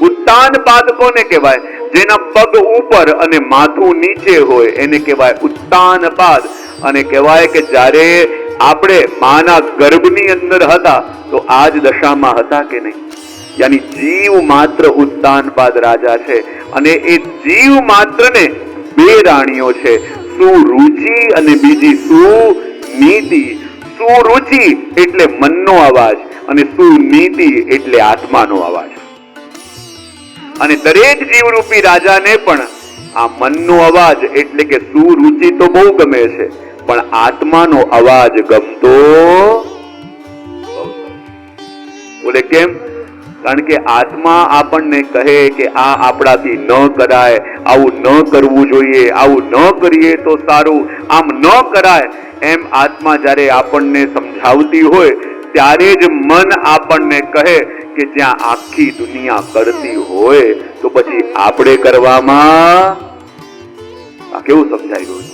ઉત્તાન પાદ કોને કહેવાય? જેના પગ ઉપર અને માથું નીચે હોય, એને કહેવાય ઉત્તાન પાદ અને કહેવાય કે જ્યારે આપણે માના ગર્ભની અંદર હતા, તો આ જ દશામાં હતા કે નહીં? યાની જીવ માત્ર ઉત્તાન પાદ રાજા છે. અને એ જીવ માત્રને બે રાણીઓ છે. સુરુચિ અને બીજી સુનીતિ. સુરુચિ એટલે મનનો અવાજ અને સુનીતિ એટલે આત્માનો અવાજ. અને દરેક જીવરૂપી રાજાને પણ આ મનનો અવાજ એટલે કે સુરુચિ તો બહુ ગમે છે, પણ આત્માનો અવાજ ગમતો બોલે કેમ? કારણ કે આત્મા આપણને કહે કે આ આપણાથી ન કરાય, આવું ન કરવું જોઈએ, આવું ન કરીએ તો સારું, આમ ન કરાય, એમ આત્મા જ્યારે આપણને સમજાવતી હોય ત્યારે જ મન આપણને કહે કે જ્યાં આખી દુનિયા કરતી હોય, તો પછી આપણે કરવામાં આ કેવું સમજાઈ ગયું?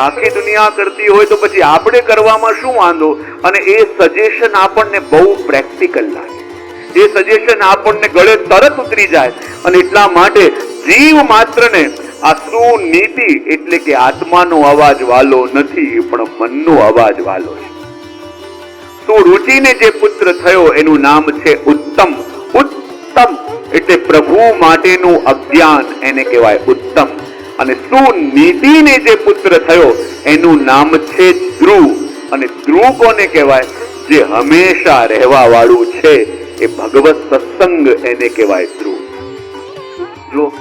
આખી દુનિયા કરતી હોય, તો પછી આપણે કરવામાં શું વાંધો? અને એ સજેશન આપણને બહુ પ્રેક્ટિકલ લાગે. એ સજેશન આપણને ગળે તરત ઉતરી જાય. અને એટલા માટે જીવ માત્રને આ સુનીતિ એટલે કે આત્માનો અવાજ વાલો નથી, પણ મનનો અવાજ વાલો છે. સુરુચિને જે પુત્ર થયો, એનું નામ છે ઉત્તમ. ઉત્તમ એટલે પ્રભુ માટેનું અજ્ઞાન એને કહેવાય ઉત્તમ. અને સુનીતિને જે પુત્ર થયો, એનું નામ છે ધ્રુવ અને ધ્રુવ કોને કહેવાય? જે હંમેશા રહેવા વાળું છે. એ ભગવત સત્સંગ એને કહેવાય ધ્રુવ જો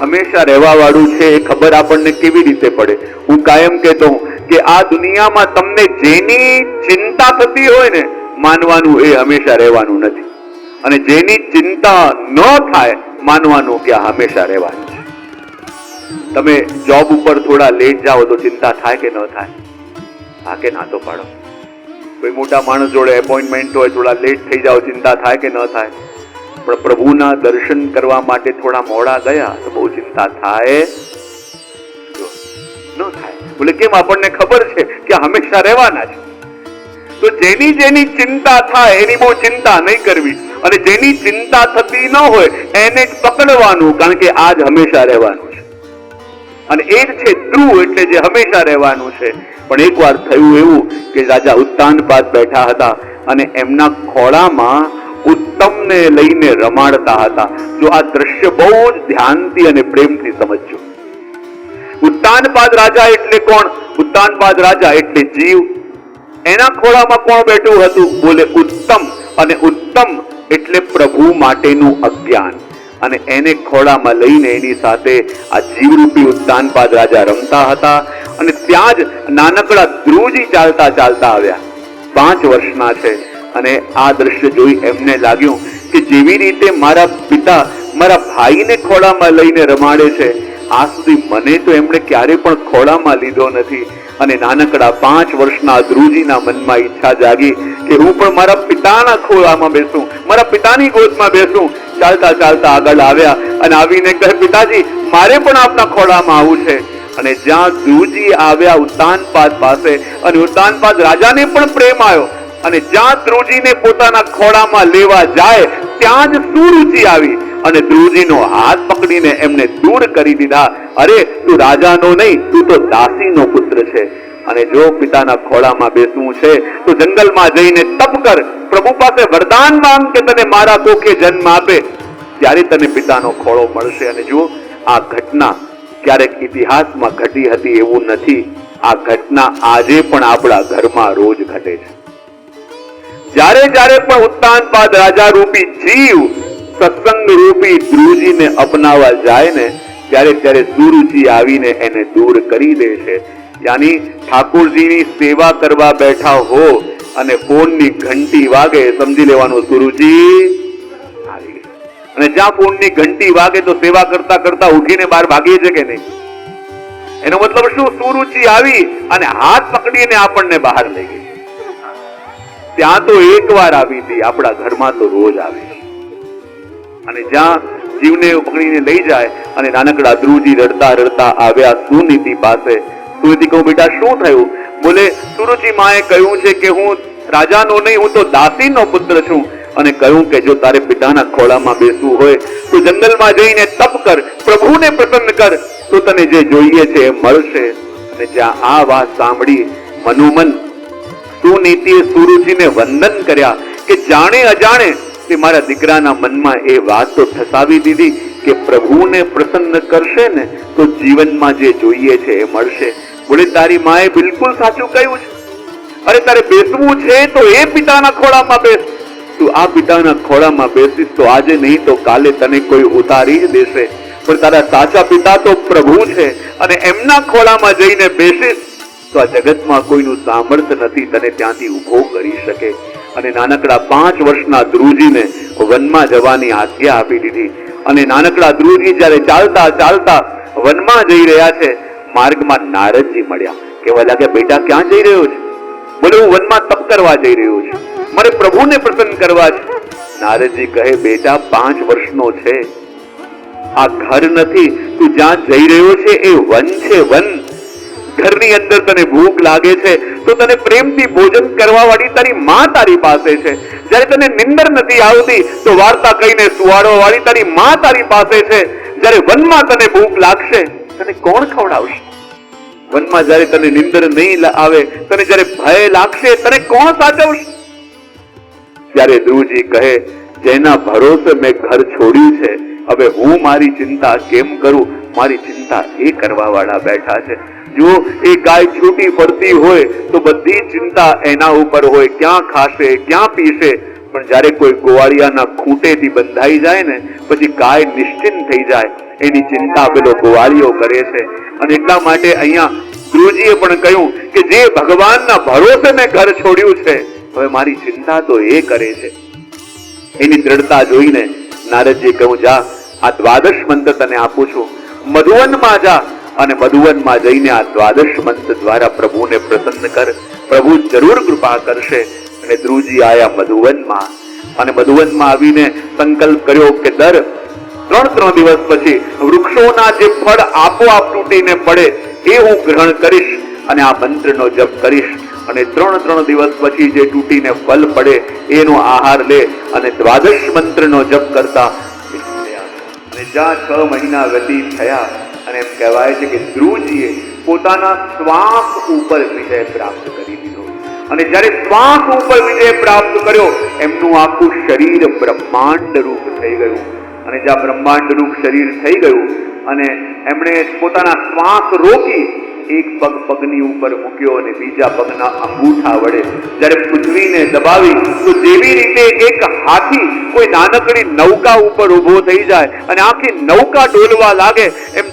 હંમેશા રહેવા વાળું છે, એ ખબર આપણને કેવી રીતે પડે? હું કાયમ કહેતો હોઉં કે આ દુનિયામાં તમને જેની ચિંતા થતી હોય ને, માનવાનું એ હંમેશા રહેવાનું નથી. અને જેની ચિંતા ન થાય, માનવાનું કે હંમેશા રહેવાનું છે. તમે જોબ ઉપર થોડા લેટ જાઓ તો ચિંતા થાય કે ન થાય? હા કે ના તો પાડો. કોઈ મોટા માણસ જોડે એપોઇન્ટમેન્ટ હોય, થોડા લેટ થઈ જાઓ, ચિંતા થાય કે ન થાય? પણ પ્રભુના દર્શન કરવા માટે થોડા મોડા ગયા તો બહુ ચિંતા થાય. ન થાય. બોલે, કેમ આપણને ખબર છે કે હંમેશા રહેવાના છે? તો જેની જેની ચિંતા થાય, એની બહુ ચિંતા નહીં કરવી. અને જેની ચિંતા થતી ન હોય, એને પકડવાનું, કારણ કે આજ હંમેશા રહેવાનું છે. અને એ જ છે ધ્રુવ એટલે જે હંમેશા રહેવાનું છે. પણ એકવાર થયું એવું કે રાજા ઉત્તાન પાસ બેઠા હતા અને એમના ખોળામાં ઉત્તમને લઈને રમાડતા હતા. જો આ દ્રશ્ય બહુ જ ધ્યાનથી અને પ્રેમથી સમજજો. ઉત્તાનપાદ રાજા એટલે કોણ? ઉત્તાનપાદ રાજા એટલે જીવ. એના ખોળામાં કોણ બેઠું હતું? બોલે, ઉત્તમ. અને ઉત્તમ એટલે પ્રભુ માટેનું અજ્ઞાન. અને એને ખોળામાં લઈને એની સાથે આ જીવરૂપી ઉત્તાનપાદ રાજા રમતા હતા. અને ત્યાં જ નાનકડા ધ્રુવજી ચાલતા ચાલતા આવ્યા. પાંચ વર્ષના છે. અને આ દ્રશ્ય જોઈ એમને લાગ્યું કે જેવી રીતે મારા પિતા મારા ભાઈને ખોળામાં લઈને રમાડે છે આ સુધી મને તો એમણે ક્યારે પણ ખોળામાં લીધો નથી. અને નાનકડા પાંચ વર્ષના ધ્રુજીના મનમાં ઈચ્છા જાગી કે હું પણ મારા પિતાના ખોળામાં બેસું, મારા પિતાની ગોદમાં બેસું. ચાલતા ચાલતા આગળ આવ્યા અને આવીને કહે, પિતાજી, મારે પણ આપના ખોળામાં આવવું છે. અને જ્યાં ધ્રુજી આવ્યા ઉત્તાનપાદ પાસે અને ઉત્તાનપાદ રાજાને પણ પ્રેમ આવ્યો. અને જ્યાં ધ્રુજીને પોતાના ખોળામાં લેવા જાય, ત્યાં જ સુરુચિ આવી. અને ધ્રુવજીનો હાથ પકડીને એમને દૂર કરી દીધા. અરે, તું રાજાનો નહીં, તું તો દાસીનો પુત્ર છે. અને જો પિતાના ખોળામાં બેસવું છે, તો જંગલમાં જઈને તપ કર. પ્રભુ પાસે વરદાન માંગ કે તને મારા કોખે જન્મ આપે? ત્યારે તને પિતાનો ખોળો મળશે. અને જુઓ, આ ઘટના ક્યારેક ઇતિહાસમાં ઘટી હતી એવું નથી. આ ઘટના આજે પણ આપણા ઘરમાં રોજ ઘટે છે. જ્યારે જ્યારે પણ ઉત્તાનપાદ રાજા રૂપી જીવ સત્સંગ રૂપી ધ્રુવજીને અપનાવવા જાય ને ત્યારે ત્યારે સુરુચિ આવીને એને દૂર કરી દે છે. યાની ઠાકોરજીની સેવા કરવા બેઠા હો અને ફોનની ઘંટી વાગે, સમજી લેવાનું સુરુચિ આવી અને જ્યાં ફોનની ઘંટી વાગે તો સેવા કરતા કરતા ઉઠીને બહાર ભાગીએ છે કે નહીં? એનો મતલબ શું? સુરુચિ આવી અને હાથ પકડીને આપણને બહાર લઈ ગઈ. ત્યાં તો એક વાર આવી હતી, આપણા ઘરમાં તો રોજ આવે. અને જ્યાં જીવને પકડીને લઈ જાય અને નાનકડા ધ્રુવજી રડતા રડતા આવ્યા સુનીતિ પાસે. સુનીતિ કહું, બેટા, શું થયું? બોલે, સુરુચિ માએ કહ્યું છે કે હું રાજાનો નહીં, હું તો દાસીનો પુત્ર છું. અને કહ્યું કે, જો તારે પિતાના ખોળામાં બેસવું હોય, તો જંગલમાં જઈને તપ કર, પ્રભુને પ્રસન્ન કર, તો તને જે જોઈએ છે એ મળશે. અને જ્યાં આ વાત સાંભળી, મનુમન સુનીતિએ સુરુચિને વંદન કર્યા કે, જાણે અજાણે તે મારા દીકરાના મનમાં એ વાત તો ઠસાવી દીધી કે પ્રભુને પ્રસન્ન કરશે ને તો જીવનમાં જે જોઈએ છે એ મળશે. બોલે, તારી માએ બિલકુલ સાચું કહ્યું છે. અરે, તારે બેસવું છે તો એ પિતાના ખોળામાં બેસ. તું આ પિતાના ખોળામાં બેસીશ તો આજે નહીં તો કાલે તને કોઈ ઉતારી જ દેશે. પણ તારા સાચા પિતા તો પ્રભુ છે અને એમના ખોળામાં જઈને બેસીશ. તો આ જગતમાં કોઈનું સામર્થ્ય નથી, તને ત્યાંથી ઊભો કરી શકે. અને નાનકડા પાંચ વર્ષના ધ્રુવજીને વનમાં જવાની આજ્ઞા આપી દીધી. અને નાનકડા ધ્રુવજી જ્યારે ચાલતા ચાલતા વનમાં જઈ રહ્યા છે, માર્ગમાં નારદજી મળ્યા. કેવા લાગે બેટા, ક્યાં જઈ રહ્યો છે? બોલે હું વનમાં તપ કરવા જઈ રહ્યો છું. મારે પ્રભુને પ્રસન્ન કરવા છે. નારદજી કહે, બેટા, પાંચ વર્ષનો છે. આ ઘર નથી. તું જ્યાં જઈ રહ્યો છે એ વન છે, વન. ઘરની અંદર તને ભૂખ લાગે છે, તો તને પ્રેમથી ભોજન કરવા વાળી તારી માં તારી પાસે છે. જ્યારે તને નિંદર નથી આવતી, તો વાર્તા કહીને સુવાડવા વાળી તારી માં તારી પાસે છે. જ્યારે વનમાં તને ભૂખ લાગશે, તને કોણ ખવડાવશે? વનમાં જ્યારે તને નિંદર નહીં આવે, તને જ્યારે ભય લાગશે, તને કોણ સાચવશે? ત્યારે ધ્રુવજી કહે, જેના ભરોસે મેં ઘર છોડ્યું છે, હવે હું મારી ચિંતા કેમ કરું? મારી ચિંતા એ કરવા વાળા બેઠા છે. જો એ ગાય છૂટી ફરતી હોય, તો બધી ચિંતા એના ઉપર હોય. ક્યાં ખાશે, ક્યાં પીશે? પણ જ્યારે કોઈ ગોવાળિયાના ખૂંટેથી બંધાઈ જાય ને, પછી ગાય નિશ્ચિંત થઈ જાય. એની ચિંતા પેલો ગોવાળિયો કરે છે. અને એટલા માટે અહીંયા ગુરુજીએ પણ કહ્યું કે જે ભગવાનના ભરોસે મેં ઘર છોડ્યું છે, હવે મારી ચિંતા તો એ કરે છે. એની દ્રઢતા જોઈને નારદજી કહું જા, આ દ્વાદશ મંત્ર તને આપું છું. મધુવનમાં જા અને મધુવનમાં જઈને આ દ્વાદશ મંત્ર દ્વારા પ્રભુને પ્રસન્ન કર. પ્રભુ જરૂર કૃપા કરશે. અને ધ્રુવજી આયા મધુવનમાં. અને મધુવનમાં આવીને સંકલ્પ કર્યો કે દર ત્રણ ત્રણ દિવસ પછી વૃક્ષોના જે ફળ આપોઆપ તૂટીને પડે એ હું ગ્રહણ કરીશ અને આ મંત્રનો જપ કરીશ. અને ત્રણ ત્રણ દિવસ પછી જે તૂટીને ફલ પડે, એનો આહાર લે અને દ્વાદશ મંત્રનો જપ કરતા. અને જ્યાં છ મહિના વ્યતીત થયા અને એમ કહેવાય છે કે ધ્રુવજીએ પોતાના શ્વાસ ઉપર વિજય પ્રાપ્ત કરી દીધો. અને જ્યારે શ્વાસ ઉપર વિજય પ્રાપ્ત કર્યો, એમનું આખું શરીર બ્રહ્માંડ રૂપ થઈ ગયું. અને જ્યાં બ્રહ્માંડ રૂપ શરીર થઈ ગયું, અને એમણે પોતાના શ્વાસ રોકી, એક પગ પગની ઉપર મૂક્યો અને બીજા પગના અંગૂઠા વડે જ્યારે પૃથ્વીને દબાવી, તો જેવી રીતે એક હાથી કોઈ નાનકડી નૌકા ઉપર ઊભો થઈ જાય અને આખી નૌકા ડોલવા લાગે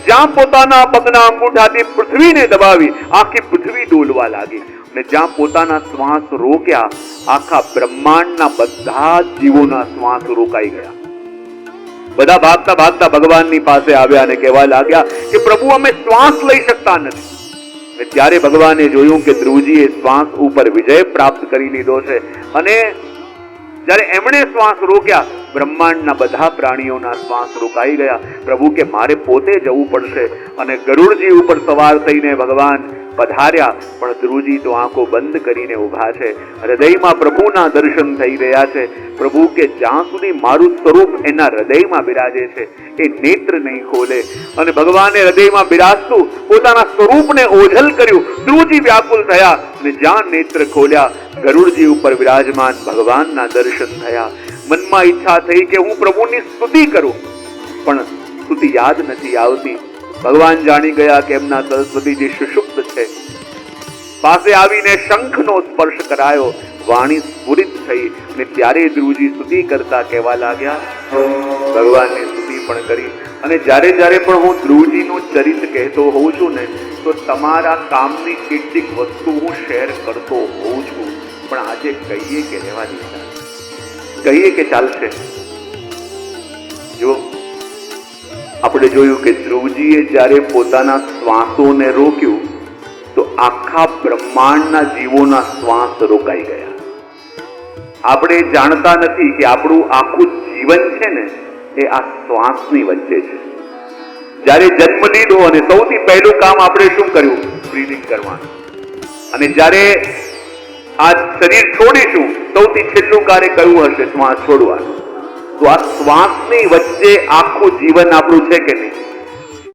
જ્યાં પોતાના પગના અંગૂઠાથી પૃથ્વીને દબાવી આખી પૃથ્વી ડોલવા લાગી અને જ્યાં પોતાના શ્વાસ રોક્યા, આખા બ્રહ્માંડના બધા જીવોના શ્વાસ રોકાઈ ગયા. બધા ભાગતા ભાગતા ભગવાનની પાસે આવ્યા અને કહેવા લાગ્યા કે પ્રભુ, અમે શ્વાસ લઈ શકતા નથી. ત્યારે ભગવાને જોયું કે ધ્રુવજીએ શ્વાસ ઉપર વિજય પ્રાપ્ત કરી લીધો છે. અને જ્યારે એમણે શ્વાસ રોક્યા બ્રહ્માંડના બધા પ્રાણીઓના શ્વાસ રોકાઈ ગયા. પ્રભુ કે મારે પોતે જવું પડશે અને ગરુડજી ઉપર સવાર થઈને ભગવાન પધાર્યા. પણ ધ્રુવજી તો આંખો બંધ કરીને ઊભા છે. હૃદયમાં પ્રભુના દર્શન થઈ રહ્યા છે. પ્રભુ કે જ્યાં સુધી મારું સ્વરૂપ એના હૃદયમાં બિરાજે છે, એ નેત્ર નહીં ખોલે. અને ભગવાને હૃદયમાં બિરાજતું, પોતાના સ્વરૂપને ઓઝલ કર્યું. ધ્રુવજી વ્યાકુલ થયા અને જ્યાં નેત્ર ખોલ્યા, ગરુડજી ઉપર વિરાજમાન ભગવાનના દર્શન થયા. મનમાં ઈચ્છા થઈ કે હું પ્રભુની સ્તુતિ કરું. પણ સ્તુતિ યાદ નથી આવતી. ભગવાન જાણી ગયા કે એમના સરસ્વતીજી સુષુપ્ત છે. પાસે આવીને શંખનો સ્પર્શ કરાયો. વાણી સ્ફુરિત થઈ અને ત્યારે ધ્રુવજી સ્તુતિ કરતા કહેવા લાગ્યા, ભગવાનની સ્તુતિ પણ કરી. અને જ્યારે જ્યારે પણ હું ધ્રુવજીનું ચરિત્ર કહેતો હોઉં છું ને, તો તમારા કામની કેટલીક વસ્તુ હું શેર કરતો હોઉં છું. પણ આજે કહીએ કે રહેવા દીધા કહીએ કે ચાલશે? જો આપણે જોયું કે ધ્રુવજીએ જ્યારે પોતાના શ્વાસોને રોક્યું, તો આખા બ્રહ્માંડના જીવોના શ્વાસ રોકાઈ ગયા. આપણે જાણતા નથી કે આપણું આખું જીવન છે ને, એ આ શ્વાસની વચ્ચે છે. જ્યારે જન્મ લીધો અને સૌથી પહેલું કામ આપણે શું કર્યું? બ્રીધિંગ કરવાનું. અને જ્યારે આ શરીર છોડીશું. સૌથી છેલ્લું કાર્ય કયું હશે? શ્વાસ છોડવાનું. તો આ શ્વાસની વચ્ચે આખું જીવન આપણું છે કે નહીં?